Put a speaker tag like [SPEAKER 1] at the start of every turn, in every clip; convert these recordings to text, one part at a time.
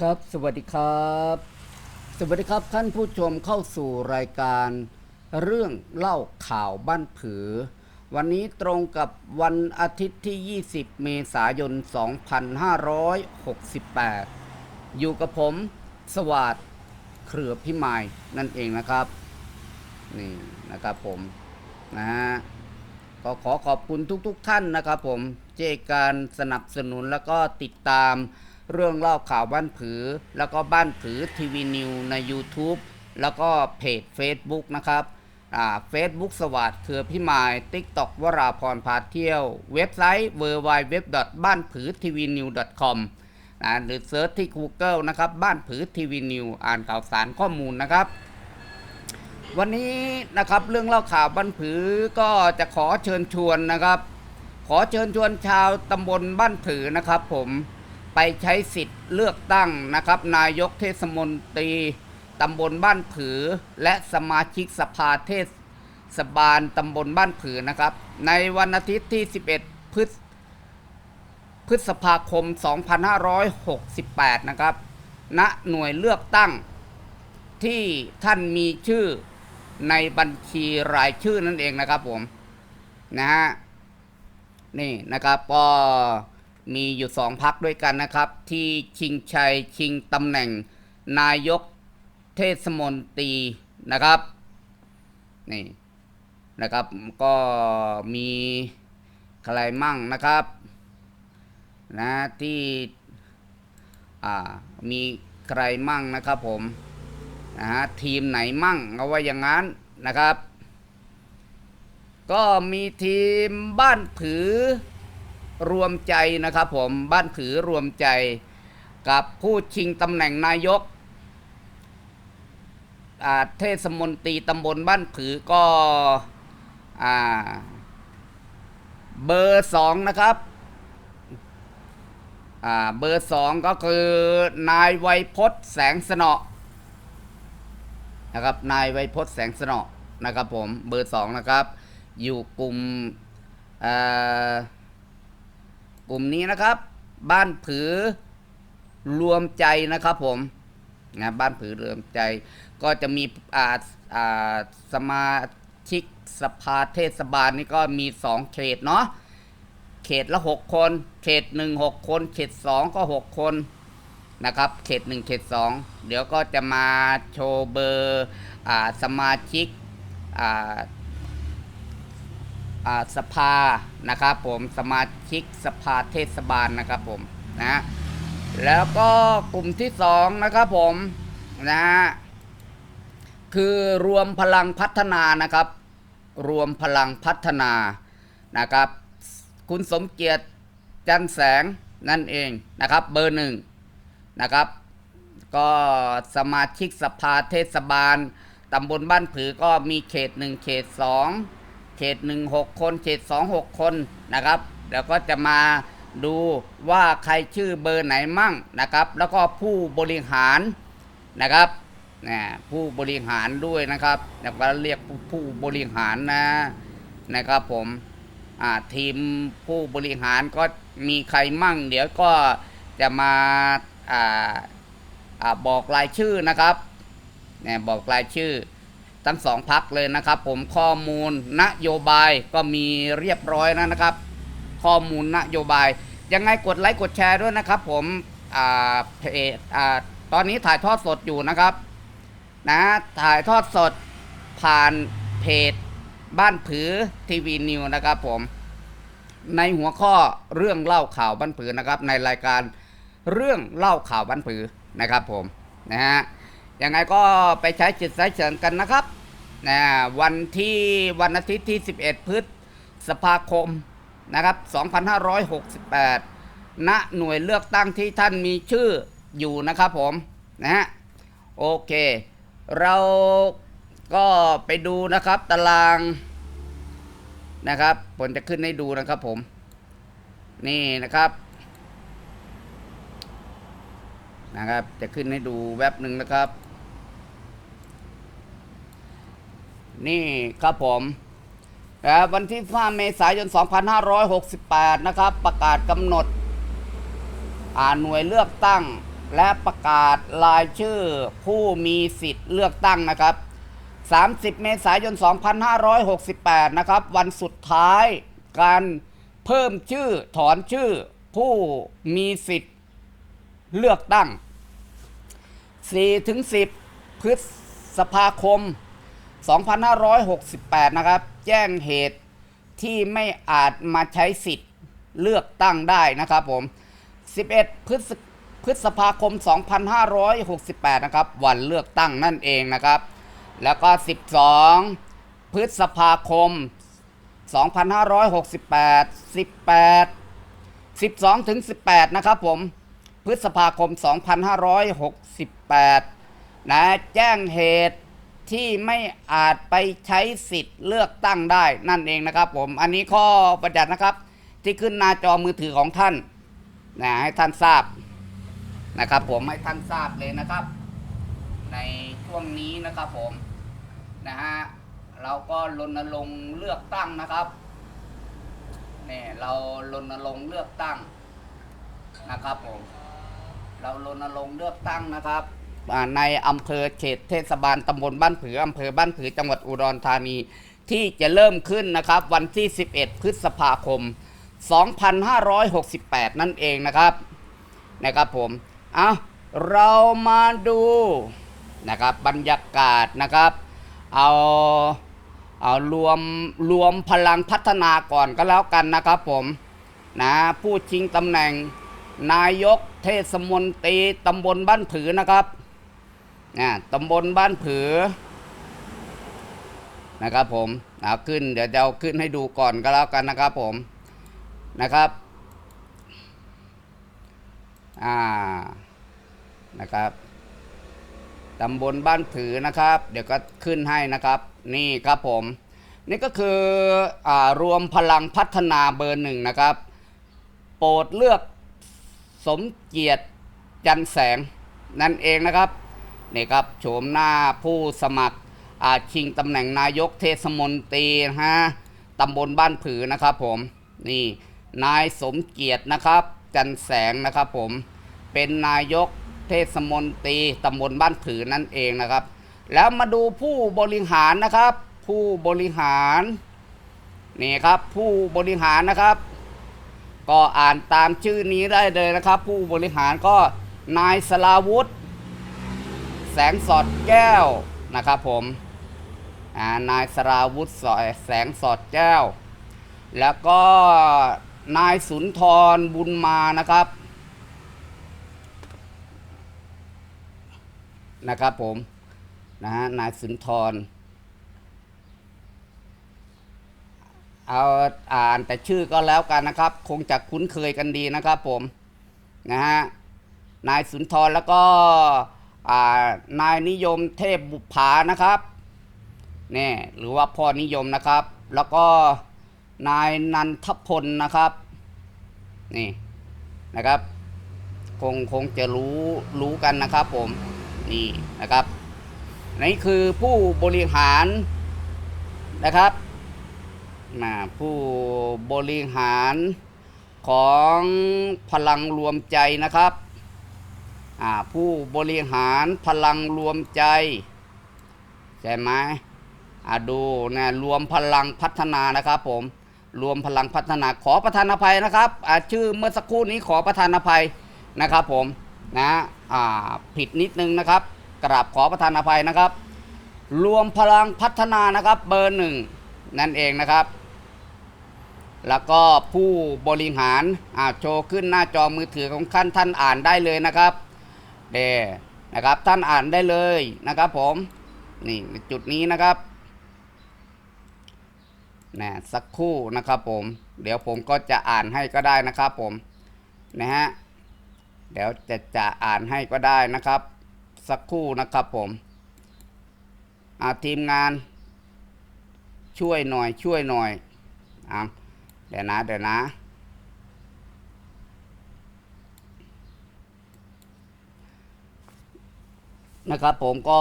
[SPEAKER 1] ครับ สวัสดีครับ สวัสดีครับท่านผู้ชมเข้าสู่รายการ เรื่องเล่าข่าวบ้านผือ วันนี้ตรงกับวันอาทิตย์ที่ 20 เมษายน 2568 อยู่กับผมสวัสดเครือพิมายนั่นเองนะครับ นี่นะครับผมนะฮะก็ขอขอบคุณทุกๆทท่านนะครับผมที่ให้การสนับสนุนแล้วก็ติดตาม เรื่องเล่าข่าวบ้านผือ แล้วก็บ้านผือทีวีนิวใน YouTube แล้วก็เพจ Facebook นะครับอ่า Facebook สวัสดเครือพิมาย TikTok วราพรพาเที่ยว เว็บไซต์ w w w บ้านผือทีวีนิว .com นะหรือเซิร์ชที่ Google นะครับ บ้านผือทีวีนิว อ่านข่าวสารข้อมูลนะครับ วันนี้นะครับเรื่องเล่าข่าวบันผือก็จะขอเชิญชวนนะครับ ขอเชิญชวนชาวตำบลบ้านผือนะครับผม ไปใช้สิทธิ์เลือกตั้งนะครับ นายกเทศมนตรีตำบลบ้านผือ และสมาชิกสภาเทศบาลตำบลบ้านผือนะครับ ในวันอาทิตย์ที่ 11 พฤษพฤษภาคม 2568 นะครับ ณ หน่วยเลือกตั้ง ที่ท่านมีชื่อในบัญชีรายชื่อนั่นเองนะครับผม นะฮะ นี่นะครับก็ มีอยู่สองพักด้วยกันนะครับ ที่ชิงชัยชิงตำแหน่ง นายกเทศมนตรีนะครับนี่นะครับก็มีใครมั่งนะครับนะที่อ่ามีใครมั่งนะครับผมนะฮะทีมไหนมั่งเอาไว้อย่างนั้นนะครับ ก็มีทีมบ้านผือ รวมใจนะครับผมบ้านผือรวมใจกับผู้ชิงตำแหน่งนายกเทศมนตรีตำบลบ้านผือก็เบอร์สองนะครับเบอร์สองก็คือนายไวยพจน์แสงสนอนะครับนายไวยพจน์แสงสนอนะครับผมเบอร์สองนะครับ อยู่กลุ่มอ่อ กลุ่มนี้นะครับ บ้านผือรวมใจนะครับผมนะบ้านผือรวมใจ ก็จะมีอ่าอ่าสมาชิกสภาเทศบาลนี่ก็มีสองเขตเนาะเขตละหกคน เขตหนึ่งหกคน เขตสองก็หกคนนะครับ เขตหนึ่งเขตสองเดี๋ยวก็จะมาโชว์เบอร์อ่าสมาชิกอ่าอ่า สภานะครับผมสมาชิกสภาเทศบาลนะครับผมนะแล้วก็กลุ่มที่สองนะครับผมนะฮะคือรวมพลังพัฒนานะครับ รวมพลังพัฒนานะครับ คุณสมเกียรติจันแสงนั่นเองนะครับ เบอร์หนึ่งนะครับ ก็สมาชิกสภาเทศบาลตำบลบ้านผือก็มีเขตหนึ่งเขตสอง เขตหนึ่งหกคนเขตสองหกคนนะครับเดี๋ยวก็จะมาดูว่าใครชื่อเบอร์ไหนมั่งนะครับ แล้วก็ผู้บริหารนะครับนะผู้บริหารด้วยนะครับเดี๋ยวก็เรียกผู้ผู้บริหารนะนะครับผมอ่าทีมผู้บริหารก็มีใครมั่ง เดี๋ยวก็จะมาอ่าอ่าบอกรายชื่อนะครับเนี่ยบอกรายชื่อ ทั้งสองพักเลยนะครับ ผมข้อมูลนโยบายก็มีเรียบร้อยแล้วนะครับ ข้อมูลนโยบาย ยังไงกดไลค์กดแชร์ด้วยนะครับ ผมอ่าเพจอ่าตอนนี้ถ่ายทอดสดอยู่นะครับ นะถ่ายทอดสดผ่านเพจบ้านผือทีวีนิวนะครับผมในหัวข้อเรื่องเล่าข่าวบ้านผือนะครับ ในรายการเรื่องเล่าข่าวบ้านผือนะครับผมนะฮะ ยังไงก็ไปใช้จิตใช้เฉินกันนะครับนะวันที่วันอาทิตย์ที่ 11 พฤษภาคมนะครับ 2568 ณ หน่วยเลือกตั้งที่ท่านมีชื่ออยู่นะครับผมนะฮะโอเค เราก็ไปดูนะครับตารางนะครับผมจะขึ้นให้ดูนะครับผม นี่นะครับนะครับ จะขึ้นให้ดูแว็บหนึ่งนะครับ นี่ครับผมวันที่ 5 เมษายน 2568 นะครับ ประกาศกำหนดอ่าหน่วยเลือกตั้ง และประกาศรายชื่อผู้มีสิทธิ์เลือกตั้งนะครับ 30 เมษายน 2568 นะครับ วันสุดท้ายการเพิ่มชื่อถอนชื่อ ผู้มีสิทธิ์เลือกตั้ง 4-10 พฤษภาคม 2568 2,568 นะครับ แจ้งเหตุที่ไม่อาจมาใช้สิทธิ์เลือกตั้งได้นะครับผม 11 พฤษพฤษภาคม 2568 นะครับ วันเลือกตั้งนั่นเองนะครับ แล้วก็ 12 พฤษภาคม 2568 18 12ถึง18 นะครับผม พฤษภาคม 2568 นะ แจ้งเหตุ ที่ไม่อาจไปใช้สิทธิ์เลือกตั้งได้นั่นเองนะครับ ผมอันนี้ข้อบัญญัตินะครับ ที่ขึ้นหน้าจอมือถือของท่านนะให้ท่านทราบนะครับ ผมให้ท่านทราบเลยนะครับ ในช่วงนี้นะครับผมนะฮะเราก็รณรงค์เลือกตั้งนะครับเนี่ยเรารณรงค์เลือกตั้งนะครับผม เรารณรงค์เลือกตั้งนะครับ ในอำเภอเขตเทศบาลตำบลบ้านผืออำเภอบ้านผือจังหวัดอุดรธานี ที่จะเริ่มขึ้นนะครับวันที่ 11 พฤษภาคม 2568 นั่นเองนะครับนะครับผมเอาเรามาดูนะครับบรรยากาศนะครับเอาเอารวมรวมพลังพัฒนาก่อนก็แล้วกันนะครับผมนะผู้ชิงตำแหน่งนายกเทศมนตรีตำบลบ้านผือนะครับ นะตำบลบ้านผือนะครับผมเอาขึ้นเดี๋ยวจะเอาขึ้นให้ดูก่อนก็แล้วกันนะครับผมนะครับอ่านะครับตำบลบ้านผือนะครับ เดี๋ยวก็ขึ้นให้นะครับ นี่ครับผม นี่ก็คืออรวมพลังพัฒนาเบอร์หนึ่งนะครับ โปรดเลือกสมเกียรติจันแสงนั่นเองนะครับ นี่ครับโฉมหน้าผู้สมัครอาชิงตำแหน่งนายกเทศมนตรีฮะตำบลบ้านผือนะครับผมนี่นายสมเกียรตินะครับ จันแสงนะครับผมเป็นนายกเทศมนตรีตำบลบ้านผือนั่นเองนะครับ แล้วมาดูผู้บริหารนะครับ ผู้บริหารนี่ครับผู้บริหารนะครับ ก็อ่านตามชื่อนี้ได้เลยนะครับ ผู้บริหารก็นายสลาวุธ แสงสอดแก้วนะครับผมนายสราวุธสอแสงสอดแก้ว แล้วก็นายสุนทรบุญมานะครับนะครับผมนะฮะนายสุนทรเอาอ่านแต่ชื่อก็แล้วกันนะครับ คงจะคุ้นเคยกันดีนะครับผมนะฮะนายสุนทรแล้วก็ นายนิยมเทพบุภานะครับนี่หรือว่าพ่อนิยมนะครับ แล้วก็นายนันทพลนะครับนี่นะครับ คงคงจะรู้รู้กันนะครับผมนี่นะครับนี่คือผู้บริหารนะครับนะผู้บริหารของพลังรวมใจนะครับ ผู้บริหารพลังรวมใจ ใช่ไหมดูนะรวมพลังพัฒนานะครับผม รวมพลังพัฒนาขอประธานอภัยนะครับชื่อเมื่อสักครู่นี้ขอประธานอภัยนะครับผมนะผิดนิดนึงนะครับ กราบขอประธานอภัยนะครับ รวมพลังพัฒนานะครับเบอร์หนึ่งนั่นเองนะครับ แล้วก็ผู้บริหารโชว์ขึ้นหน้าจอมือถือของท่านท่านอ่านได้เลยนะครับ เดนะครับ ท่านอ่านได้เลยนะครับผม นี่จุดนี้นะครับนะสักครู่นะครับผม เดี๋ยวผมก็จะอ่านให้ก็ได้นะครับผม นะฮะ เดี๋ยวจะจะอ่านให้ก็ได้นะครับ สักครู่นะครับผมอาทีมงาน ช่วยหน่อยช่วยหน่อยอะเดี๋ยวนะเดี๋ยวนะ นะครับผมก็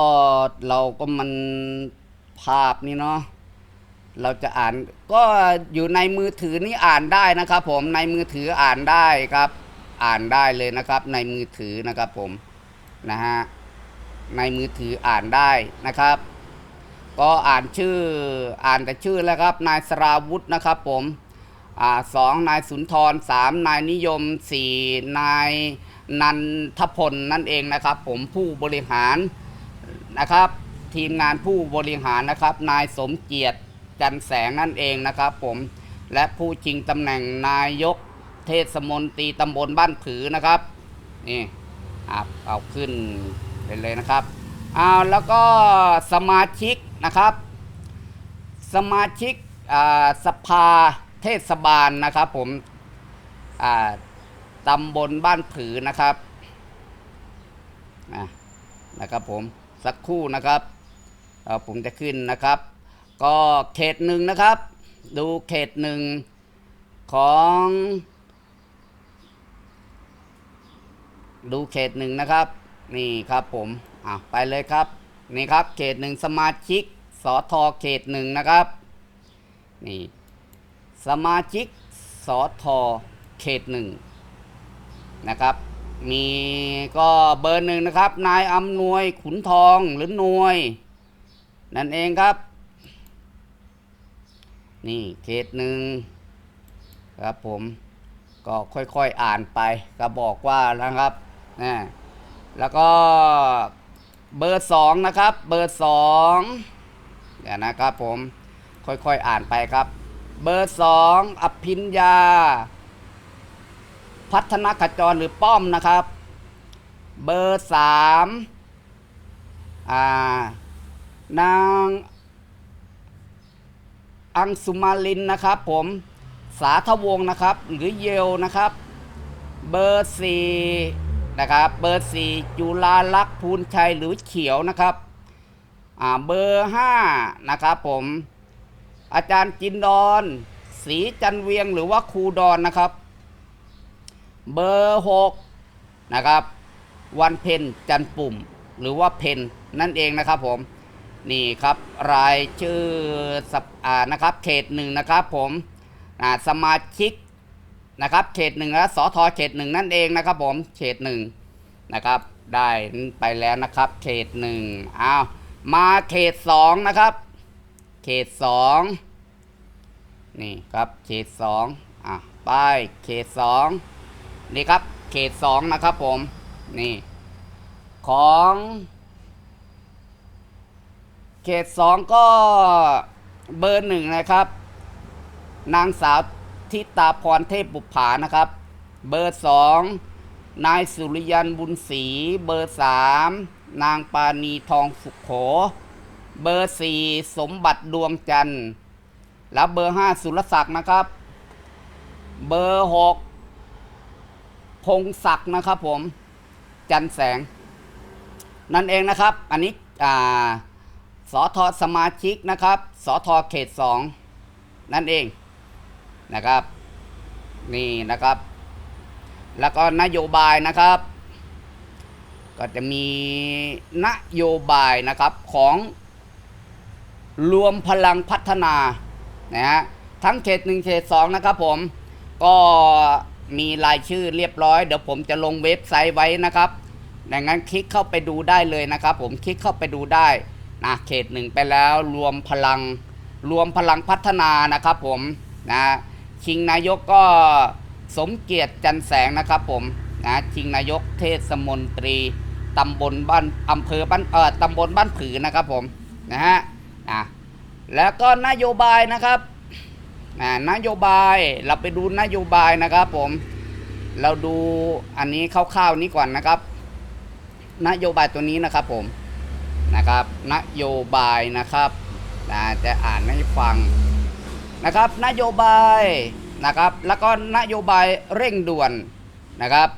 [SPEAKER 1] เราก็มันภาพนี่เนาะเราจะอ่านก็อยู่ในมือถือนี่อ่านได้นะครับ ผมในมือถืออ่านได้ครับ อ่านได้เลยนะครับ ในมือถือนะครับผมนะฮะในมือถืออ่านได้นะครับ ก็อ่านชื่ออ่านแต่ชื่อแล้วครับ นายสราวุธนะครับ ผมอ่าสองนายสุนทรสามนายนิยมสี่นาย นันทพลนั่นเองนะครับ ผมผู้บริหารนะครับ ทีมงานผู้บริหารนะครับ นายสมเกียรติจันแสงนั่นเองนะครับผมและผู้ชิงตำแหน่งนายกเทศมนตรีตำบลบ้านผือนะครับนี่อะเอาขึ้นไปเลยนะครับเอาแล้วก็สมาชิกนะครับ สมาชิกอ่าสภาเทศบาลนะครับผมอ่า ตำบลบ้านผือนะครับอะนะครับผมสักครู่นะครับเอ่อผมจะขึ้นนะครับ ก็เขตหนึ่งนะครับ ดูเขตหนึ่งของ ดูเขตหนึ่งนะครับ นี่ครับผมอะไปเลยครับ นี่ครับเขตหนึ่งสมาชิกสอทอเขตหนึ่งนะครับ นี่ สมาชิกสอทอเขตหนึ่ง นะครับ มีก็เบอร์หนึ่งนะครับ นายอำนวยขุนทองหรือนวย นั่นเองครับ นี่เขตหนึ่งครับผมก็ค่อยๆอ่านไปก็บอกว่านะครับนะแล้วก็เบอร์สองนะครับ เบอร์สองเดี๋ยวนะครับผมค่อยๆอ่านไปครับ เบอร์สองอภิญญา พัฒนาขจรหรือป้อมนะครับ เบอร์สามนางอังสุมาลินนะครับ ผมสาธวงนะครับ หรือเยลนะครับ เบอร์สี่นะครับเบอร์สี่จุฬาลักษณ์ภูลชัยหรือเขียวนะครับเบอร์ห้านะครับผมอาจารย์จินดอนศรีจันเวียงหรือว่าครูดอนนะครับ เบอร์หกนะครับ วันเพนจันปุ่มหรือว่าเพนนั่นเองนะครับผมนี่ครับรายชื่อสัปอ่านะครับเขตหนึ่งนะครับผมอ่าสมาชิกนะครับเขตหนึ่งและสอทอเขตหนึ่งนั่นเองนะครับผมเขตหนึ่งนะครับได้ไปแล้วนะครับเขตหนึ่งอ้าวมาเขตสองนะครับ เขตสองนี่ครับเขตสองอะไปเขตสอง นี่ครับ เขตสองนะครับผม นี่ ของ เขตสองก็เบอร์หนึ่งนะครับ นางสาวทิตาพรเทพบุปผานะครับ เบอร์สองนายสุริยันบุญศรีเบอร์สามนางปานีทองสุขโข เบอร์สี่สมบัติดวงจันทร์ แล้วเบอร์ห้าสุรศักดิ์นะครับ เบอร์หก พงศักดิ์นะครับผม จันแสง นั่นเองนะครับ อันนี้สอทอสมาชิกนะครับสอทอเขตสองนั่นเองนะครับ นี่นะครับ แล้วก็นโยบายนะครับ ก็จะมีนโยบายนะครับของรวมพลังพัฒนานะฮะทั้งเขตหนึ่งเขตสองนะครับผมก็ มีรายชื่อเรียบร้อย เดี๋ยวผมจะลงเว็บไซต์ไว้นะครับดังนั้นคลิกเข้าไปดูได้เลยนะครับ ผมคลิกเข้าไปดูได้นะเขตหนึ่งไปแล้วรวมพลัง รวมพลังพัฒนานะครับ ผมนะชิงนายกก็สมเกียรติจันแสงนะครับ ผมนะชิงนายกเทศมนตรีตำบลบ้านอำเภอบ้านเอ่อตำบลบ้านผือนะครับผมนะฮะนะแล้วก็นโยบายนะครับ นะนโยบายเราไปดูนโยบายนะครับผมเราดูอันนี้คร่าวๆนี้ก่อนนะครับ นโยบายตัวนี้นะครับผมนะครับ นโยบายนะครับนะจะอ่านให้ฟังนะครับ นโยบายนะครับ แล้วก็นโยบายเร่งด่วนนะครับ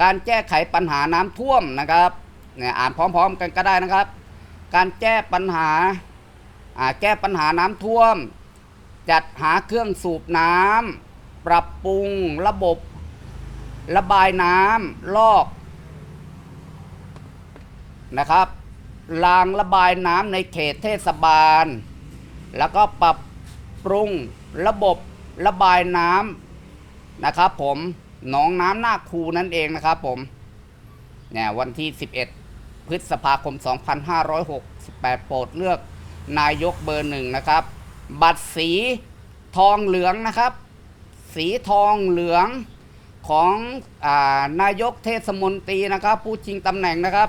[SPEAKER 1] การแก้ไขปัญหาน้ำท่วมนะครับเนี่ยอ่านพร้อมๆกันก็ได้นะครับ การแก้ปัญหาอ่าแก้ปัญหาน้ำท่วม จัดหาเครื่องสูบน้ำปรับปรุงระบบ ระบายน้ำลอกนะครับรางระบายน้ำในเขตเทศบาล แล้วก็ปรับปรุงระบบระบายน้ำนะครับผมหนองน้ำหน้าคูนั่นเองนะครับผมเนี่ยวันที่ 11 พฤษภาคม 2568 โปรดเลือกนายกเบอร์หนึ่งนะครับ บัตรสีทองเหลืองนะครับ สีทองเหลืองของอานายกเทศมนตรีนะครับ ผู้ชิงตำแหน่งนะครับ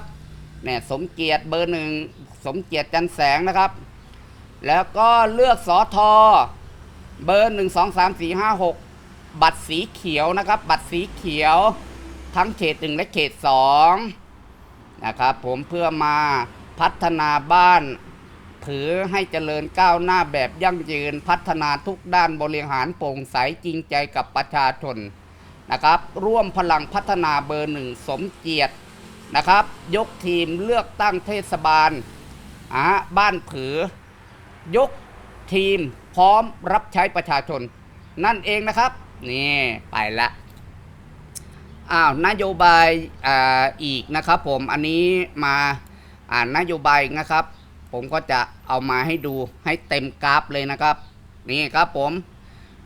[SPEAKER 1] เนี่ยสมเกียรติเบอร์หนึ่งสมเกียรติจันแสงนะครับ แล้วก็เลือกสอทอเบอร์หนึ่งสองสามสี่ห้าหกบัตรสีเขียวนะครับ บัตรสีเขียวทั้งเขตหนึ่งและเขตสองนะครับผมเพื่อมาพัฒนาบ้าน ถือให้เจริญก้าวหน้าแบบยั่งยืนพัฒนาทุกด้านบริหารโปร่งใสจริงใจกับประชาชนนะครับ ร่วมพลังพัฒนาเบอร์หนึ่งสมเกียรตินะครับ ยกทีมเลือกตั้งเทศบาลอ่าบ้านผือยกทีมพร้อมรับใช้ประชาชน นั่นเองนะครับ นี่ไปละอ้าวนโยบายอ่าอีกนะครับผมอันนี้มาอ่านนโยบายนะครับ ผมก็จะเอามาให้ดูให้เต็มกราฟเลยนะครับ นี่ครับผม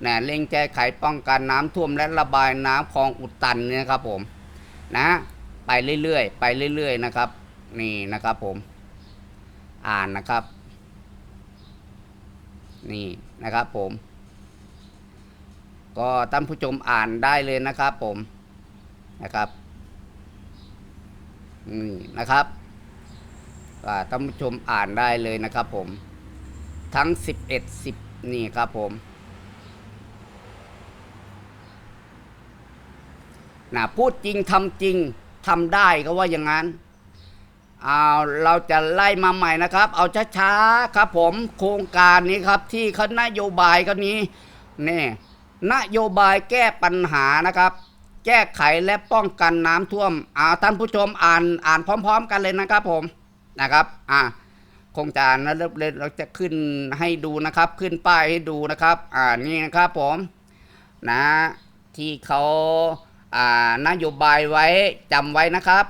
[SPEAKER 1] นะเร่งแก้ไขป้องกันน้ำท่วมและระบายน้ำคลองอุดตันเนี่ยนะครับผมนะไปเรื่อยๆไปเรื่อย ๆ นะครับ นี่นะครับผม อ่านนะครับ นี่นะครับผม ก็ท่านผู้ชมอ่านได้เลยนะครับผมนะครับนี่นะครับ ท่านผู้ชมอ่านได้เลยนะครับผม ทั้ง 11 10 นี่ครับผมนะพูดจริงทำจริงทำได้ก็ว่าอย่างนั้นเอาเราจะไล่มาใหม่นะครับ เอาช้าๆครับผมโครงการนี้ครับที่เขานโยบายก็นี้นี่นโยบายแก้ปัญหานะครับ แก้ไขและป้องกันน้ำท่วมเอาท่านผู้ชมอ่านอ่านพร้อม ๆ กันเลยนะครับผม นะครับอ่าคงจะอ่านนะเราเราจะขึ้นให้ดูนะครับ ขึ้นป้ายให้ดูนะครับอ่านี่นะครับผมนะที่เขาอ่านโยบายไว้จำไว้นะครับ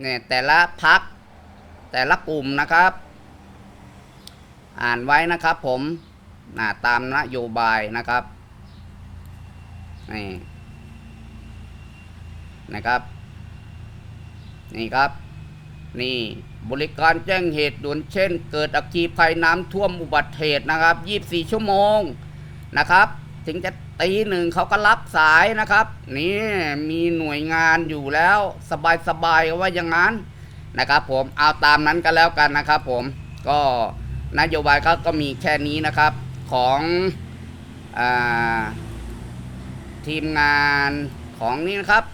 [SPEAKER 1] เนี่ยแต่ละพักแต่ละกลุ่มนะครับ อ่านไว้นะครับผมนะตามนโยบายนะครับนี่นะครับนี่ครับ นี่บริการแจ้งเหตุด่วนเช่น เกิดอัคคีภัยน้ำท่วมอุบัติเหตุนะครับ 24 ชั่วโมงนะครับ ถึงจะตีหนึ่งเขาก็รับสายนะครับ นี่มีหน่วยงานอยู่แล้วสบายๆก็ว่าอย่างนั้นนะครับ ผมเอาตามนั้นก็แล้วกันนะครับ ผมก็นโยบายก็ก็มีแค่นี้นะครับของอทีมงานของนี่นะครับ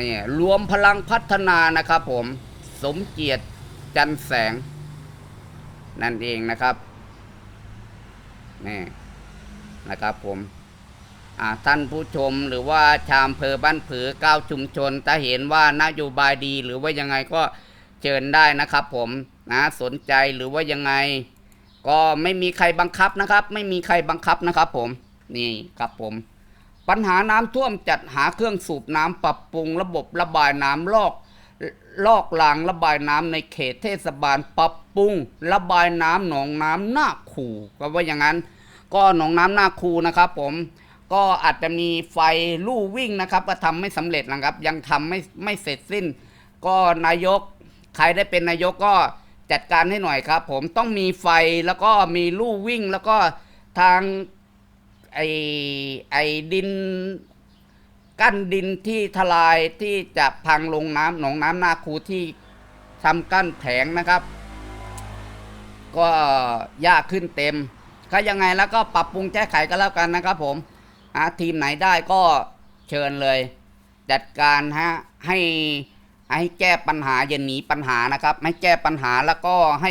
[SPEAKER 1] นี่รวมพลังพัฒนานะครับผมสมเกียรติจันแสง นั่นเองนะครับนี่นะครับผมท่านผู้ชมหรือว่าชาวอำเภอบ้านผือเก้าชุมชน ถ้าเห็นว่านโยบายดีหรือว่ายังไงก็เชิญได้นะครับผมนะสนใจหรือว่ายังไง ก็ไม่มีใครบังคับนะครับ ไม่มีใครบังคับนะครับผมนี่ครับผม ปัญหาน้ำท่วมจัดหาเครื่องสูบน้ำปรับปรุงระบบระบายน้ำลอกลอกลางระบายน้ำในเขตเทศบาลปรับปรุง ระบายน้ำหนองน้ำหน้าคูก็ว่าอย่างนั้น ก็หนองน้ำหน้าคูนะครับ ผมก็อาจจะมีไฟลู่วิ่งนะครับก็ทำไม่สำเร็จนะครับ ยังทำไม่ไม่เสร็จสิ้น ก็นายกใครได้เป็นนายกก็จัดการให้หน่อยครับ ผมต้องมีไฟแล้วก็มีลู่วิ่งแล้วก็ทาง ไอไอดิน กั้นดินที่ทลายที่จะพังลงน้ำหนองน้ำหน้าคูที่ทำกั้นแผงนะครับ ก็ยากขึ้นเต็ม ก็ยังไงแล้วก็ปรับปรุงแก้ไขก็แล้วกันนะครับผมหาทีมไหนได้ก็เชิญเลย จัดการฮะให้ให้แก้ปัญหาอย่าหนีปัญหานะครับ ให้แก้ปัญหาแล้วก็ให้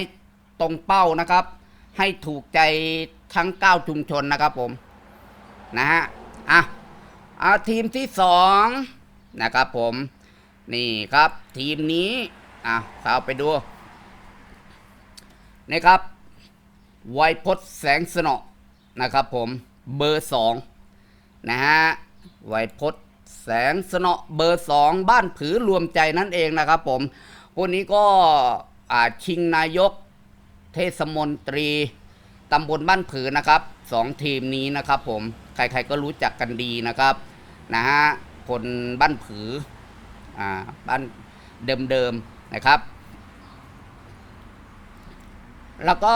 [SPEAKER 1] ตรงเป้านะครับ ให้ถูกใจทั้งเก้าชุมชนนะครับผม นะฮะอะเอาทีมที่สองนะครับผม นี่ครับทีมนี้อะเข้าไปดูนี่ครับไวยพจน์แสงสนอนะครับผมเบอร์สองนะฮะไวยพจน์แสงสนอเบอร์สองบ้านผือรวมใจนั่นเองนะครับผมคนนี้ก็อ่าชิงนายกเทศมนตรีตำบลบ้านผือนะครับ สองทีมนี้นะครับผมใครๆก็รู้จักกันดีนะครับนะฮะคนบ้านผืออ่าบ้านเดิมๆนะครับ แล้วก็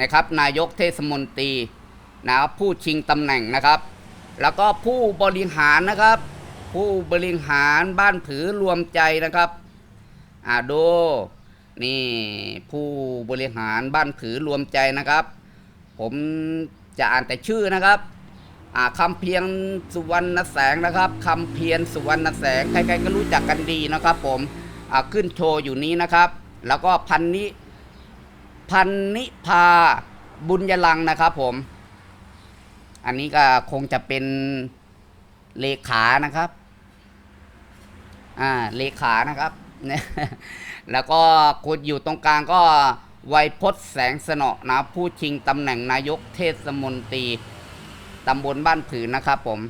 [SPEAKER 1] นะครับนายกเทศมนตรีนะครับผู้ชิงตำแหน่งนะครับ แล้วก็ผู้บริหารนะครับ ผู้บริหารบ้านผือรวมใจนะครับอ่าดูนี่ผู้บริหารบ้านผือรวมใจนะครับ ผมจะอ่านแต่ชื่อนะครับอ่าคำเพียรสุวรรณแสงนะครับคำเพียรสุวรรณแสงใครๆก็รู้จักกันดีนะครับ ผมขึ้นโชว์อยู่นี้นะครับ แล้วก็พันนิพันนิพาบุญยลังนะครับผม อันนี้ก็คงจะเป็นเลขานะครับ อ่าเลขานะครับ แล้วก็คนอยู่ตรงกลางก็ วัยพจน์แสงสนอนะผู้ชิงตำแหน่งนายกเทศมนตรีตำบลบ้านผืนนะครับผม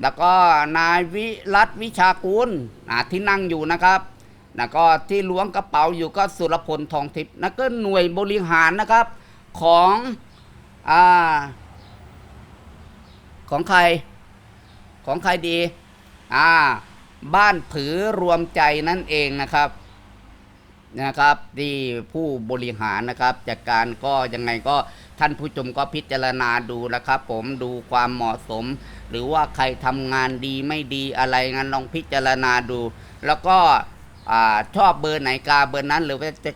[SPEAKER 1] แล้วก็นายวิรัตวิชากุลอ่าที่นั่งอยู่นะครับแล้วก็ที่ล้วงกระเป๋าอยู่ก็สุรพลทองทิพย์นั่นก็หน่วยบริหารนะครับของอ่าของใครของใครดี อ่า บ้านผือรวมใจนั่นเองนะครับ นะครับที่ผู้บริหารนะครับจากการก็ยังไงก็ท่านผู้ชมก็พิจารณาดูนะครับผมดูความเหมาะสม หรือว่าใครทำงานดีไม่ดีอะไรงั้นลองพิจารณาดู แล้วก็อชอบเบอร์ไหนกาเบอร์นั้นหรือว่าจะ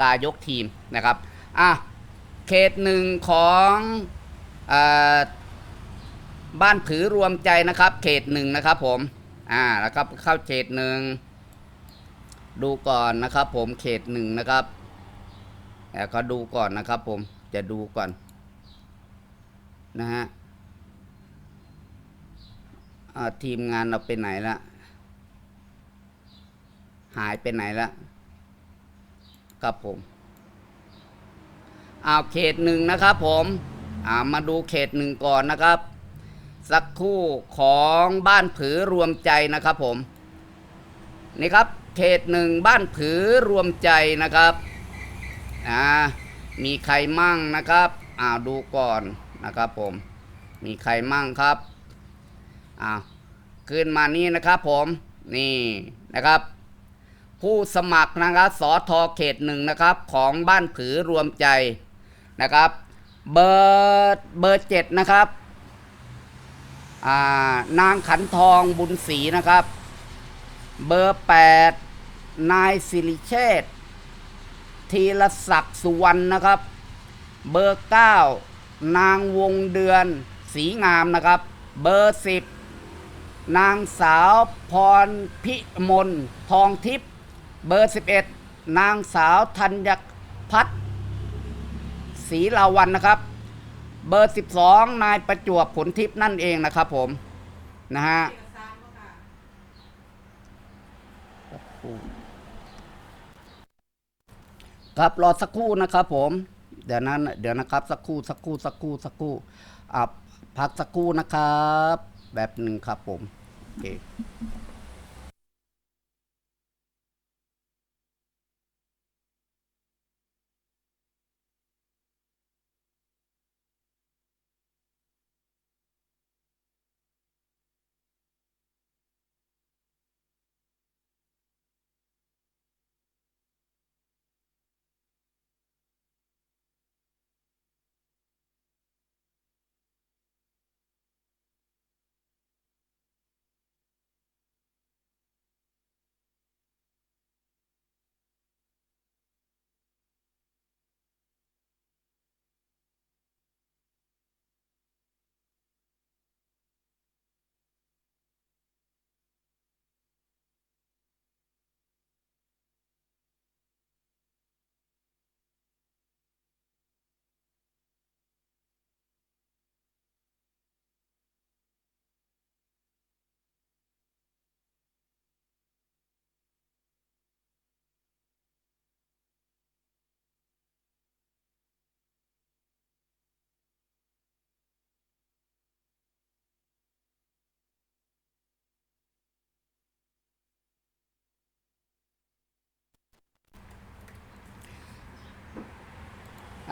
[SPEAKER 1] กายกทีมนะครับอะเขตหนึ่งของอบ้านผือรวมใจนะครับ เขตหนึ่งนะครับผมอ่าแล้วก็เข้าเขตหนึ่ง ดูก่อนนะครับ ผมเขตหนึ่งนะครับแล้วก็ดูก่อนนะครับ ผมจะดูก่อน นะฮะทีมงานเราไปไหนละหายไปไหนละครับผมเอาเขตหนึ่งนะครับ ผมอามาดูเขตหนึ่งก่อนนะครับ สักคู่ของบ้านผือรวมใจนะครับ ผมนี่ครับ เขตหนึ่งบ้านผือรวมใจนะครับอ่ามีใครมั่งนะครับอ่าดูก่อนนะครับผม มีใครมั่งครับอ่าขึ้นมานี่นะครับผมนี่นะครับ ผู้สมัครนะครับสอทอเขตหนึ่งนะครับ ของบ้านผือรวมใจนะครับ เบอร์เบอร์เจ็ดนะครับอ่านางขันทองบุญศรีนะครับ เบอร์แปดนายสิริเชษธีรศักดิ์สุวรรณนะครับ เบอร์เก้านางวงเดือนสีงามนะครับ เบอร์สิบนางสาวพรพิมลทองทิพย์เบอร์ 11 นางสาวธัญพัฒน์ศรีลาวันนะครับ เบอร์ 12 นายประจวบผลทิพย์นั่นเองนะครับผม นะฮะ ครับรอสักครู่นะครับ ผม เดี๋ยวนั้น เดี๋ยวนะครับ สักครู่สักครู่สักครู่สักครู่อะพักสักครู่นะครับ แบบหนึ่งครับผมโอเค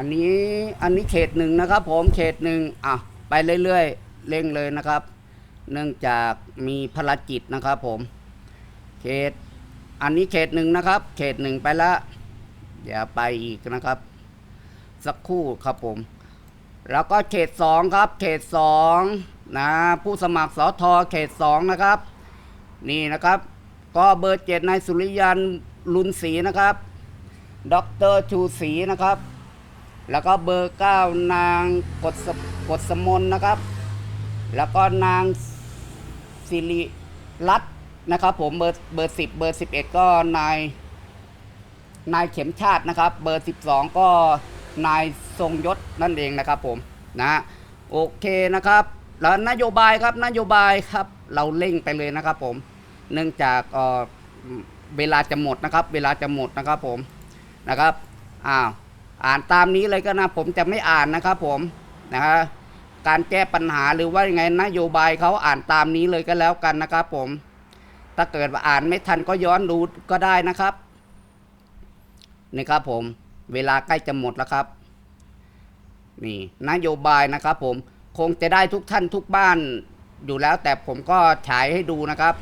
[SPEAKER 1] อันนี้อันนี้เขตหนึ่งนะครับ ผมเขตหนึ่งอะไปเรื่อยๆเร่งเลยนะครับ เนื่องจากมีภารกิจนะครับผม เขต อันนี้เขตหนึ่งนะครับ เขตหนึ่งไปล้วเดี๋ยวไปอีกนะครับ สักครู่ครับผม แล้วก็เขตสองครับ เขตสองนะผู้สมัครสอทอเขตสองนะครับ นี่นะครับ ก็เบอร์เจ็ดนายสุริยันลุนศรีนะครับด็อกเตอร์ชูศรีนะครับ แล้วก็เบอร์เก้านางกฎสกฎสมนนะครับ แล้วก็นางสิริรัตน์นะครับ ผมเบอร์เบอร์สิบเบอร์สิบเอ็ดก็นายนายเข็มชาตินะครับ เบอร์ 12 ก็นายทรงยศนั่นเองนะครับผมนะโอเคนะครับ แล้วนโยบายครับนโยบายครับ เราเร่งไปเลยนะครับ ผม เนื่องจากเอ่อเวลาจะหมดนะครับ เวลาจะหมดนะครับผมนะครับอ้าว อ่านตามนี้เลยก็นะผมจะไม่อ่านนะครับผมนะฮะการแก้ปัญหาหรือว่ายังไงนโยบายเขาอ่านตามนี้เลยก็แล้วกันนะครับผม ถ้าเกิดว่าอ่านไม่ทันก็ย้อนดูก็ได้นะครับนี่ครับผม เวลาใกล้จะหมดแล้วครับ นี่นโยบายนะครับผมคงจะได้ทุกท่านทุกบ้านอยู่แล้ว แต่ผมก็ฉายให้ดูนะครับ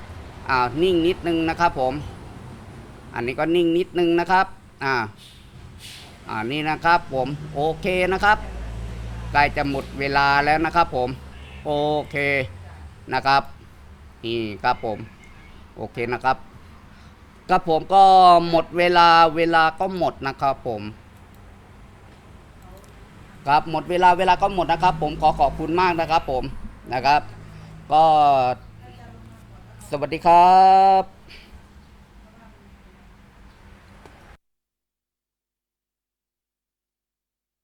[SPEAKER 1] อ่านิ่งนิดนึงนะครับผม อันนี้ก็นิ่งนิดนึงนะครับอ่า อ่านี่นะครับผมโอเคนะครับใกล้จะหมดเวลาแล้วนะครับผมโอเคนะครับนี่ครับผมโอเคนะครับครับผมก็หมดเวลาเวลาก็หมดนะครับผม ครับหมดเวลาเวลาก็หมดนะครับ ผมขอขอบคุณมากนะครับผมนะครับ ก็สวัสดีครับ